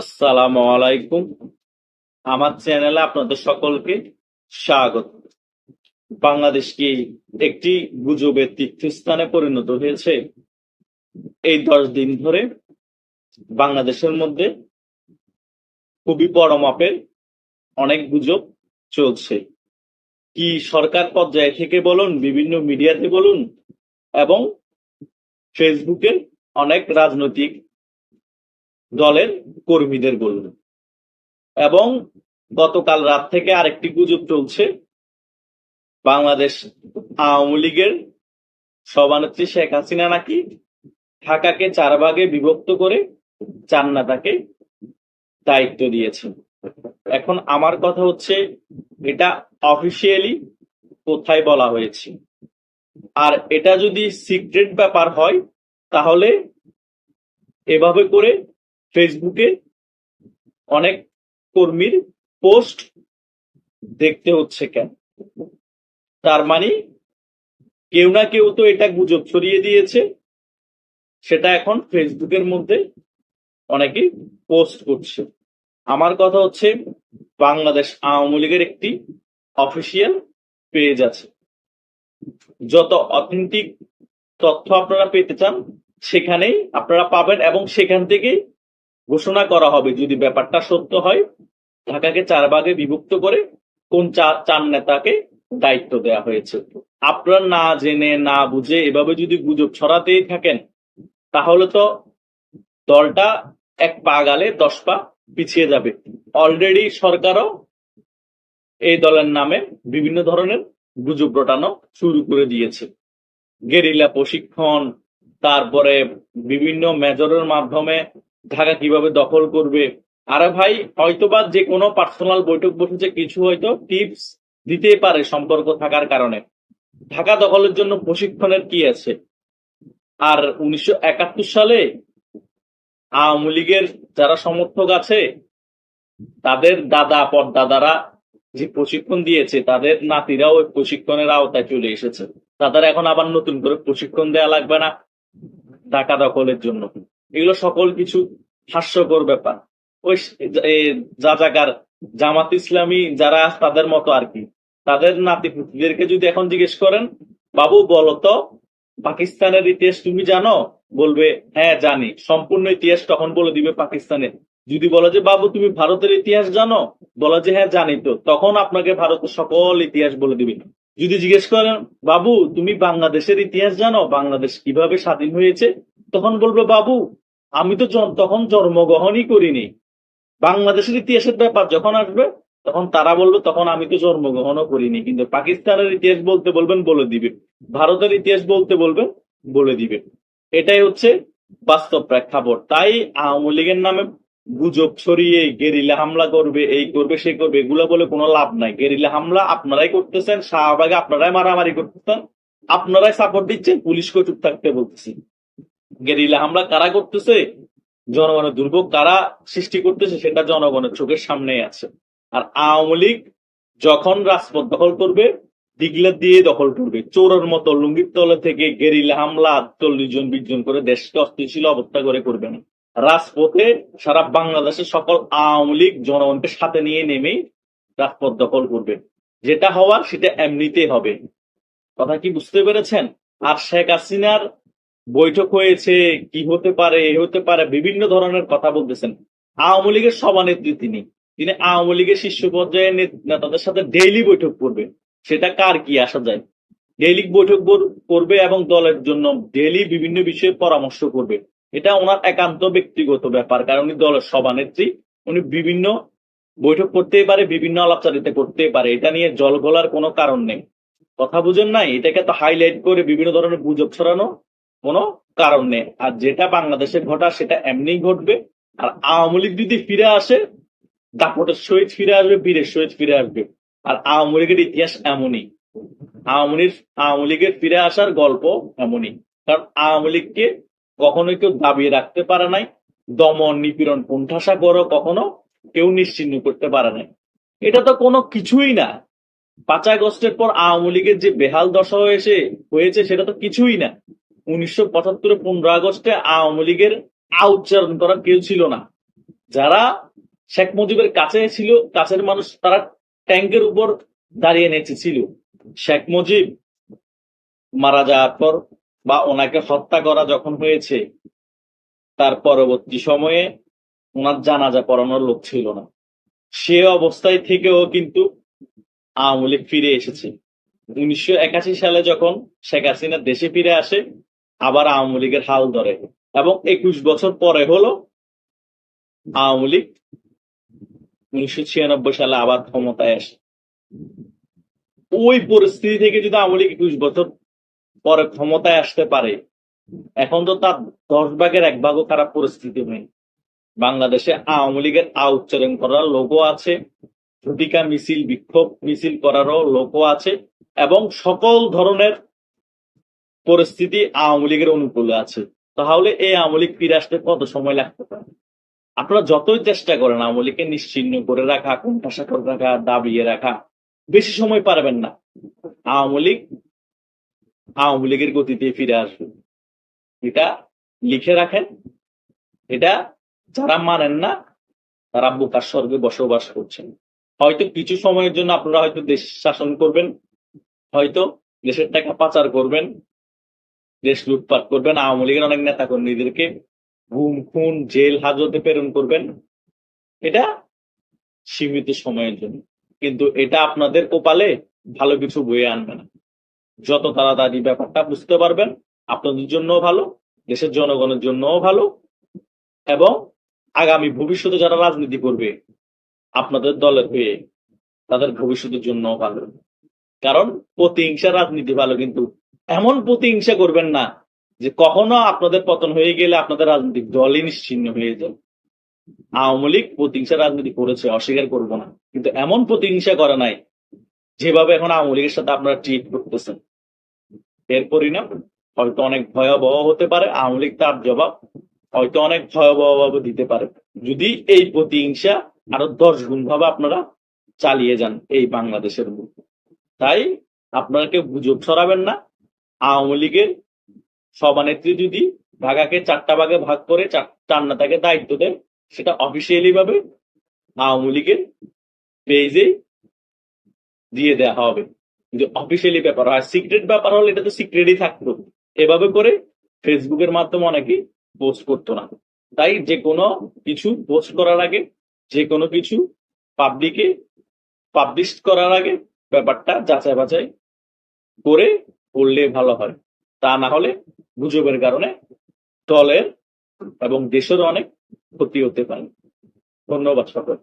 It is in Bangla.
আসসালামু আলাইকুম। আমার চ্যানেলে আপনাদের সকলকে স্বাগত। বাংলাদেশ কি একটি গুজবের তীর্থস্থানে পরিণত হয়েছে? এই দশ দিন ধরে বাংলাদেশের মধ্যে খুবই বড় মাপের অনেক গুজব চলছে। কি সরকার পর্যায়ে থেকে বলুন, বিভিন্ন মিডিয়াতে বলুন, এবং ফেসবুকে অনেক রাজনৈতিক দলের কর্মীদের বলুন। এবং গতকাল রাত থেকে আরেকটি গুজব চলছে। বাংলাদেশ আওয়ামী লীগের সভানেত্রী শেখ হাসিনা নাকি ঢাকাকে চার ভাগে বিভক্ত করে চান্নাটাকে দায়িত্ব দিয়েছেন। এখন আমার কথা হচ্ছে, এটা অফিসিয়ালি কোথায় বলা হয়েছে? আর এটা যদি সিক্রেট ব্যাপার হয়, তাহলে এভাবে করে ফেসবুকে অনেক কর্মীর পোস্ট দেখতে হচ্ছে কেন? তার মানে কেউ না কেউ তো এটা গুজব ছড়িয়ে দিয়েছে। সেটা এখন ফেসবুকের মধ্যে অনেকেই পোস্ট করছে। আমার কথা হচ্ছে বাংলাদেশ আওয়ামী লীগের একটি অফিসিয়াল পেজ আছে। যত অথেন্টিক তথ্য আপনারা পেতে চান, সেখানেই আপনারা পাবেন এবং সেখান থেকেই ঘোষণা করা হবে যদি ব্যাপারটা সত্য হয়, ঢাকাকে চার ভাগে বিভক্ত করে কোন চার নেতাকে দায়িত্ব দেওয়া হয়েছে। আপনারা না জেনে, না বুঝে এভাবে যদি গুজব ছড়াতেই থাকেন, তাহলে তো দলটা এক পা গালে দশ পা পিছিয়ে যাবে। অলরেডি সরকারও এই দলের নামে বিভিন্ন ধরনের গুজব রটানো শুরু করে দিয়েছে। গেরিলা প্রশিক্ষণ, তারপরে বিভিন্ন মেজরের মাধ্যমে ঢাকা কীভাবে দখল করবে? আরে ভাই, হয়তোবা যে কোনো পার্সোনাল বৈঠক বসেছে, কিছু হয়তো টিপস দিতেই পারে সম্পর্ক থাকার কারণে। ঢাকা দখলের জন্য প্রশিক্ষণের কি আছে? আর উনিশশো একাত্তর সালে আওয়ামী লীগের যারা সমর্থক আছে, তাদের দাদা পরদাদারা যে প্রশিক্ষণ দিয়েছে, তাদের নাতিরাও ওই প্রশিক্ষণের আওতায় চলে এসেছে। তাদের এখন আবার নতুন করে প্রশিক্ষণ দেওয়া লাগবে না ঢাকা দখলের জন্য। এগুলো সকল কিছু হাস্যকর ব্যাপার। ওই যা জায়গার জামাত ইসলামী যারা তাদের মতো আর কি। তাদের নাতি পুতিদেরকে যদি এখন জিজ্ঞেস করেন, বাবু বলতো পাকিস্তানের ইতিহাস তুমি জানো? বলবে হ্যাঁ জানি। সম্পূর্ণ ইতিহাস তখন বলে দিবে পাকিস্তানের যদি বলো যে, বাবু, তুমি ভারতের ইতিহাস জানো? বলো যে হ্যাঁ জানি তো। তখন আপনাকে ভারতের সকল ইতিহাস বলে দিবে। যদি জিজ্ঞেস করেন, বাবু, তুমি বাংলাদেশের ইতিহাস জানো? বাংলাদেশ কীভাবে স্বাধীন হয়েছে? তখন বলবে, বাবু আমি তো তখন জন্মগ্রহণই করিনি। বাংলাদেশের ইতিহাসের ব্যাপার যখন আসবে, তখন তারা বলবে, তখন আমি তো জন্মগ্রহণও করিনি। কিন্তু পাকিস্তানের ইতিহাস বলতে বলবেন, বলে দিবে। ভারতের ইতিহাস বলতে বলবেন, বলে দিবে। এটাই হচ্ছে বাস্তব প্রেক্ষাপট। তাই আওয়ামী লীগের নামে গুজব ছড়িয়ে, গেরিলা হামলা করবে, এই করবে, সে করবে, এগুলো বলে কোনো লাভ নাই। গেরিলা হামলা আপনারাই করতেছেন, শাহবাগে আপনারাই মারামারি করতেছেন, আপনারাই সাপোর্ট দিচ্ছেন পুলিশকে চুপ থাকতে বলতেছি। গেরিলা হামলা কারা করতেছে? জনগণের দুর্ভোগ কারা সৃষ্টি করতেছে সেটা জনগণের চোখের সামনে আছে। আর আওয়ামী লীগ যখন রাজপথ দখল করবে দিগলা দিয়ে দখল করবে। চোরের মতো লুঙ্গির তলে থেকে গেরিলা হামলা চল্লিশ জন, বিশ জন করে দেশকে অস্থিতিশীল অবস্থা করে করবে না। রাজপথে সারা বাংলাদেশের সকল আওয়ামী লীগ জনগণকে সাথে নিয়ে নেমেই রাজপথ দখল করবে। যেটা হওয়ার সেটা এমনিতেই হবে। কথা কি বুঝতে পেরেছেন? আর শেখ হাসিনার বৈঠক হয়েছে, কি হতে পারে, এ হতে পারে, বিভিন্ন ধরনের কথা বলতেছেন। আওয়ামী লীগের সভানেত্রী তিনি। তিনি আওয়ামী লীগের শীর্ষ পর্যায়ের নেতাদের সাথে ডেইলি বৈঠক করবে। সেটা কার কি আসা যায়? ডেইলি বৈঠক করবে এবং দলের জন্য ডেইলি বিভিন্ন বিষয়ে পরামর্শ করবে। এটা ওনার একান্ত ব্যক্তিগত ব্যাপার, কারণ উনি দলের সভানেত্রী। উনি বিভিন্ন বৈঠক করতেই পারে, বিভিন্ন আলাপচারিতা করতেই পারে। এটা নিয়ে জল গলার কোনো কারণ নেই। কথা বুঝেন নাই? এটাকে তো হাইলাইট করে বিভিন্ন ধরনের গুজব ছড়ানো কোনো কারণ নেই। আর যেটা বাংলাদেশে ঘটা, সেটা এমনিই ঘটবে। আর আওয়ামী লীগ যদি ফিরে আসে, দাপটের সহিত ফিরে আসবে, বীরের সহিত ফিরে আসবে। আর আওয়ামী লীগের ইতিহাস এমনই। আওয়ামী লীগ, আওয়ামী লীগের ফিরে আসার গল্প এমনই। কারণ আওয়ামী লীগকে কখনোই কেউ দাবিয়ে রাখতে পারে নাই। দমন, নিপীড়ন, কোণঠাসা করো কখনো কেউ নিশ্চিহ্ন করতে পারে নাই। এটা তো কোনো কিছুই না। পাঁচ আগস্টের পর আওয়ামী লীগের যে বেহাল দশা হয়েছে হয়েছে, সেটা তো কিছুই না। উনিশশো পঁচাত্তরে পনেরো আগস্টে আওয়ামী লীগের আউচ্চারণ করার কেউ ছিল না। যারা শেখ মুজিবের কাছে ছিল, কাছের মানুষ তারা ট্যাঙ্কের উপর দাঁড়িয়ে নেচেছিল। শেখ মুজিব মারা যাওয়ার পর বা ওনাকে হত্যা করা যখন হয়েছে, তার পরবর্তী সময়ে ওনার জানাজা পড়ানোর লোক ছিল না। সে অবস্থায় থেকেও কিন্তু আওয়ামী লীগ ফিরে এসেছে। উনিশশো একাশি সালে যখন শেখ হাসিনা দেশে ফিরে আসে আবার আওয়ামী লীগের হাল ধরে। এবং একুশ বছর পরে হলো আওয়ামী লীগ উনিশশো ছিয়ানব্বই সালে আবার ক্ষমতায় আসে। ওই পরিস্থিতি থেকে যদি আওয়ামী লীগ একুশ বছর পরে ক্ষমতায় আসতে পারে, এখন তো তার দশ ভাগের এক ভাগও খারাপ পরিস্থিতি নেই। বাংলাদেশে আওয়ামী লীগের আউচ্চারণ করার লোকও আছে, ঝটিকা মিছিল, বিক্ষোভ মিছিল করারও লোকও আছে, এবং সকল ধরনের পরিস্থিতি আওয়ামী লীগের অনুকূলে আছে। তাহলে এই আওয়ামী লীগ ফিরে আসতে কত সময় লাগতে পারে? আপনারা যতই চেষ্টা করেন আওয়ামী লীগকে নিশ্চিহ্ন করে রাখা, কোণঠাসা করে রাখা, দাবিয়ে রাখা, বেশি সময় পারবেন না। আওয়ামী লীগ আওয়ামী লীগের গতিতে ফিরে আসবে। এটা লিখে রাখেন। এটা যারা মানেন না, তারা বোকার স্বর্গে বসবাস করছেন। হয়তো কিছু সময়ের জন্য আপনারা হয়তো দেশ শাসন করবেন, হয়তো দেশের টাকা পাচার করবেন দেশ লুটপাট করবেন, আওয়ামী লীগের অনেক নেতা কর্মীদেরকে গুম খুন, জেল, হাজতে প্রেরণ করবেন। এটা সীমিত সময়ের জন্য। কিন্তু এটা আপনাদের কপালে ভালো কিছু বয়ে আনবে না। যত তাড়াতাড়ি ব্যাপারটা বুঝতে পারবেন, আপনাদের জন্যও ভালো, দেশের জনগণের জন্যও ভালো, এবং আগামী ভবিষ্যতে যারা রাজনীতি করবে, আপনাদের দলের হয়ে তাদের ভবিষ্যতের জন্য ভালো। কারণ প্রতিহিংসা রাজনীতি ভালো কিন্তু এমন প্রতিহিংসা করবেন না যে কখনো আপনাদের পতন হয়ে গেলে আপনাদের রাজনৈতিক দলই নিশ্চিন্ন হয়ে যাবে আওয়ামী লীগ প্রতিহিংসা রাজনীতি করেছে, অস্বীকার করব না। কিন্তু এমন প্রতিহিংসা করে নাই যেভাবে এখন আওয়ামী লীগের সাথে আপনারা ট্রিট করতেছেন। এর পরিণাম হয়তো অনেক ভয়াবহ হতে পারে, আওয়ামী লীগ তার জবাব হয়তো অনেক ভয়াবহভাবে দিতে পারে। যদি এই প্রতিহিংসা আরও দশ গুণ ভাবে আপনারা চালিয়ে যান এই বাংলাদেশের তাই আপনারা কেউ গুজব ছড়াবেন না আওয়ামী লীগের সভানেত্রী যদি ভাগাকে চারটা ভাগে ভাগ করে চার- নেতাকে দায়িত্ব দেন, সেটা অফিসিয়ালি ভাবে আওয়ামী লীগের পেজে দিয়ে দেওয়া হবে। কিন্তু অফিসিয়ালি ব্যাপার আর সিক্রেট ব্যাপার হলে এটা তো সিক্রেটই থাকতো। এভাবে করে ফেসবুকের মাধ্যমে অনেকেই পোস্ট করতো না। তাই যে কোনো কিছু পোস্ট করার আগে, যে কোনো কিছু পাবলিকে পাবলিশ করার আগে ব্যাপারটা যাচাই বাছাই করে করলে ভালো হয়। তা না হলে গুজবের কারণে দলের এবং দেশের অনেক ক্ষতি হতে পারে। ধন্যবাদ সকল